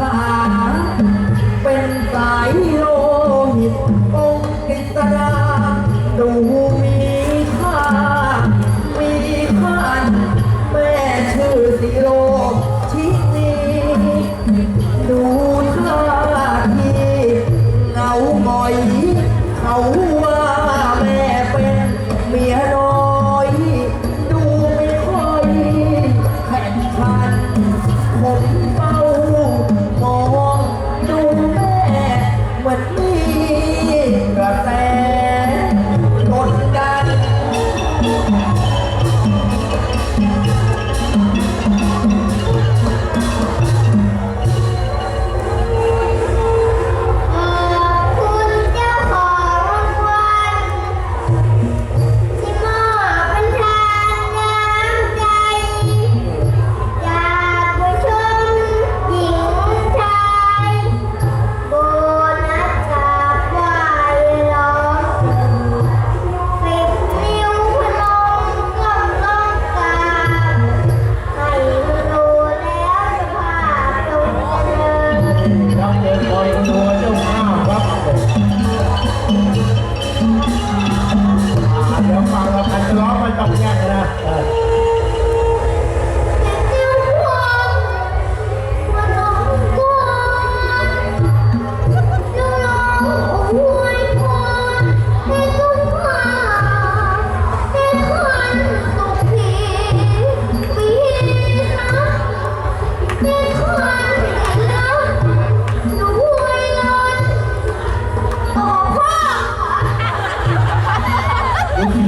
아!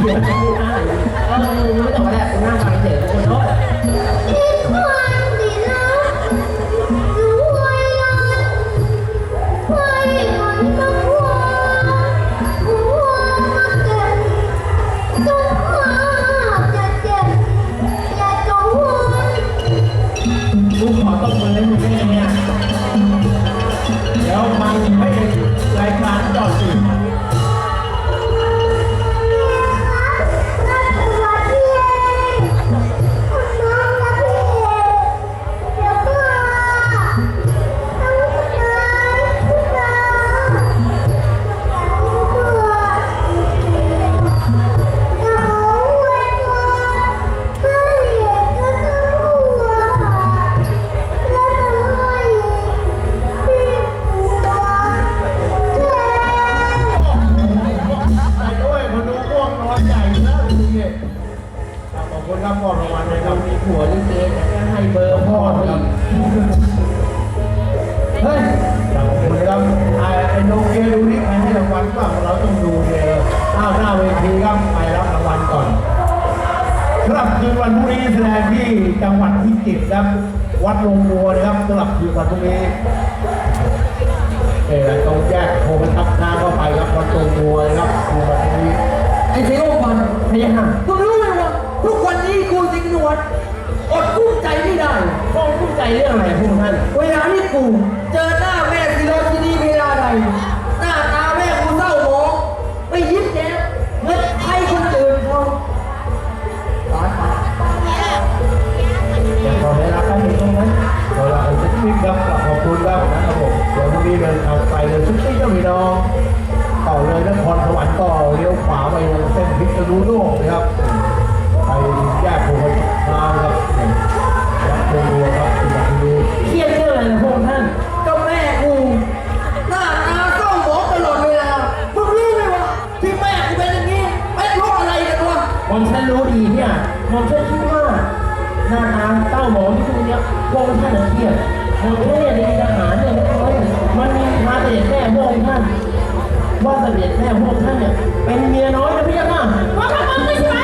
เดี๋ยวไม่ได้เออไม่ต้องแล้วนั่งฟังเฉยคนโน้ต อบคุณครับมอรางวัลให้ครับมีผัวลิเกแต่ก็ให้เบอร์พ่อครับเฮ้ยขอบคุณครับไอ้ไอ้โนเกียดูนี่ใครให้รางวัลบ้างเราต้องดูเลยอ้าวหน้าเวทีครับไปรับรางวัลก่อน ครับคืนวันพรุ่งนี้แสดงที่จังหวัดพิจิตรครับ วัดลงบัวนะครับสำหรับคืนวันพรุ่งนี้เออต้องแยกโทรไปทับน้ำเข้าไปครับ เจอหน้าแม่สิโรชินีเวลาใดหน้าตาแม่กูเศร้าหมองไม่ยิ้มแย้มเหมือนใครคนอื่นเขาตายตายอย่าขอเวลาแป๊บนึงตรงนั้นเวลาผมจะคลิปครับขอบคุณครับนะครับผมเดี๋ยวพรุ่งนี้เดินทางไปเลยชุดนี้ก็มีน้องต่อเลยนครสวรรค์ต่อเลี้ยวขวาไปเส้นพิษณุโลกนะครับ ผมฉันคิดว่าหน้าตาเต้าหมองที่คุณเนี่ยพวกท่านเครียดผมเนี่ยในทหารเนี่ยมันมีพาเสด็จแม่พวกท่าน ว่าเสด็จแม่พวกท่านเนี่ยเป็นเมียน้อยนะพี่ยักษ์ว่าทำมึงไม่ใช่ไหม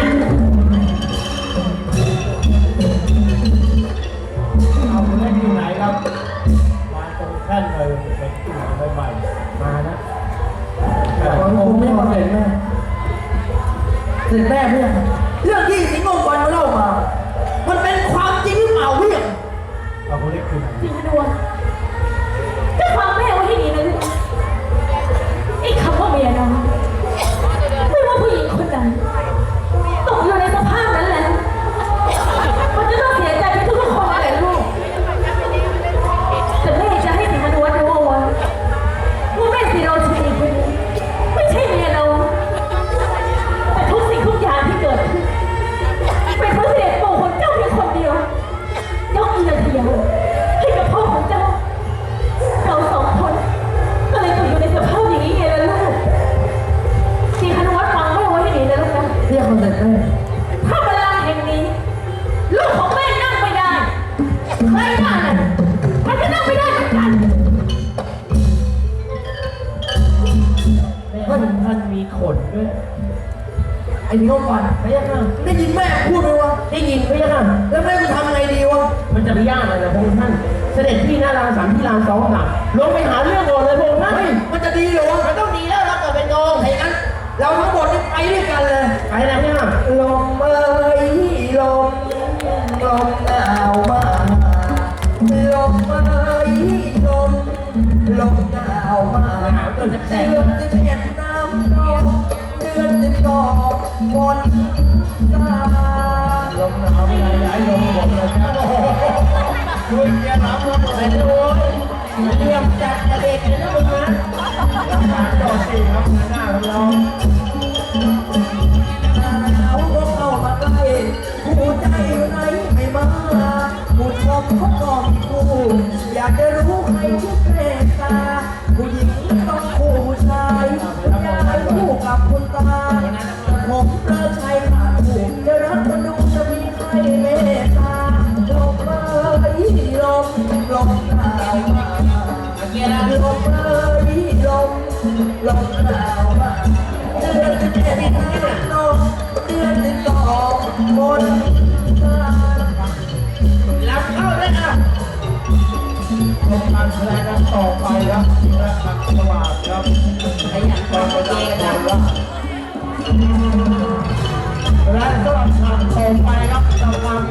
เอาคุณเล่นอยู่ไหนครับมาตรงแท่นเลยเป็นที่ใหม่มานะแต่ผมไม่มาเห็นแม่เสร็จแม่เพื่อนเรื่องที่สิงห์ ไอ้นี่เขาฝันพระยาค่ะได้ยินแม่พูดไหมวะได้ยินพระยาค่ะแล้วแม่กูทำไงดีวะมันจะไปยากอะไรนะพระองค์ท่าน เสด็จพี่หน้ารางสามที่รางสองหลังลงไปหาเรื่องก่อนเลยพระองค์ท่านเฮ้ยมันจะดีเหรอวะมันต้องดีแล้วเราเกิดเป็นโกงไอ้นั้นเราทั้งหมดนี่ไปด้วยกันเลยไปนะเนี่ยลมเอ้ยลมลมหนาวมาลมเอ้ยลมลมหนาวมาเดือนสิบเอ็ดน้ำนองเดือนสิบสอ งฝนตาลมหนาวไม่ได้ย้ายลมหมดเลยครับด้วยเกียร์รับมาหมดเลยด้วยเรียมจัดกระเด็กเลยนะมึงนะราคาต่อสี่ครับหน้าของเราหนาวก็เข้ามาใกล้ผู้ใจอยู่ไหนไม่มาผู้ชมเขาก็มีคู่อยากจะรู้ใครที่เมตตา ตารับเข้าได้ครับชมการแสดงกันต่อไปครับและขัดสว่างครับไอ้ยันตอนประจำการว่าและสำหรับฉากต่อไปครับสำหรับ